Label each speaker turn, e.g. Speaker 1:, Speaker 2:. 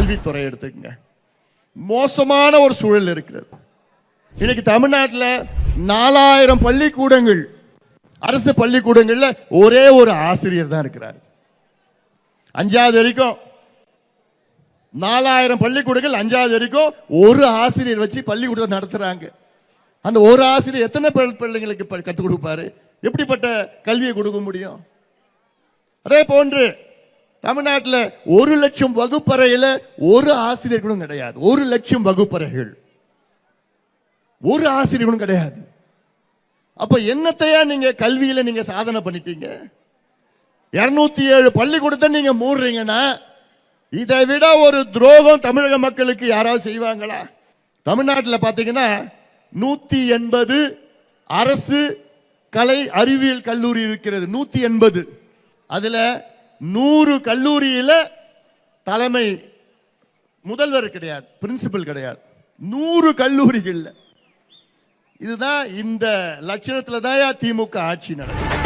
Speaker 1: கல்வித்துறை எடுத்துக்கங்க. மோசமான ஒரு சூழல் இருக்கிறது. இன்னைக்கு தமிழ்நாட்டில் நாலாயிரம் பள்ளிக்கூடங்கள் அரசு பள்ளிக்கூடங்கள்ல ஒரே ஒரு ஆசிரியர் தான் இருக்கிறார். அஞ்சாவது வரைக்கும் நாலாயிரம் பள்ளிக்கூடங்கள் அஞ்சாவது வரைக்கும் ஒரு ஆசிரியர் வச்சு பள்ளிக்கூடத்தை நடத்துறாங்க. அந்த ஒரு ஆசிரியர் எத்தனை பிள்ளைங்களுக்கு கற்றுக் கொடுப்பாரு? எப்படிப்பட்ட கல்வியை கொடுக்க முடியும்? அதே போன்று தமிழ்நாட்டில் ஒரு லட்சம் வகுப்பறையில் ஒரு ஆசிரியர்களும் கிடையாது. ஒரு லட்சம் வகுப்பறைகள். ஒரு ஆசிரியர்களும் கிடையாது. அப்ப என்னத்தையா நீங்க கல்வியில நீங்க சாதனை பண்ணிட்டீங்க? இருநூத்தி ஏழு பள்ளிக்கூடத்தை நீங்க மூடுறீங்கன்னா இதை விட ஒரு துரோகம் தமிழக மக்களுக்கு யாராவது செய்வாங்களா? தமிழ்நாட்டில் பார்த்தீங்கன்னா நூத்தி எண்பது அரசு கலை அறிவியல் கல்லூரி இருக்கிறது. நூத்தி எண்பது. அதுல நூறு கல்லூரியில் தலைமை முதல்வர் கிடையாது பிரின்சிபல் கிடையாது. நூறு கல்லூரிகளில். இதுதான் இந்த லட்சணத்தில் தான் திமுக ஆட்சி நடக்கும்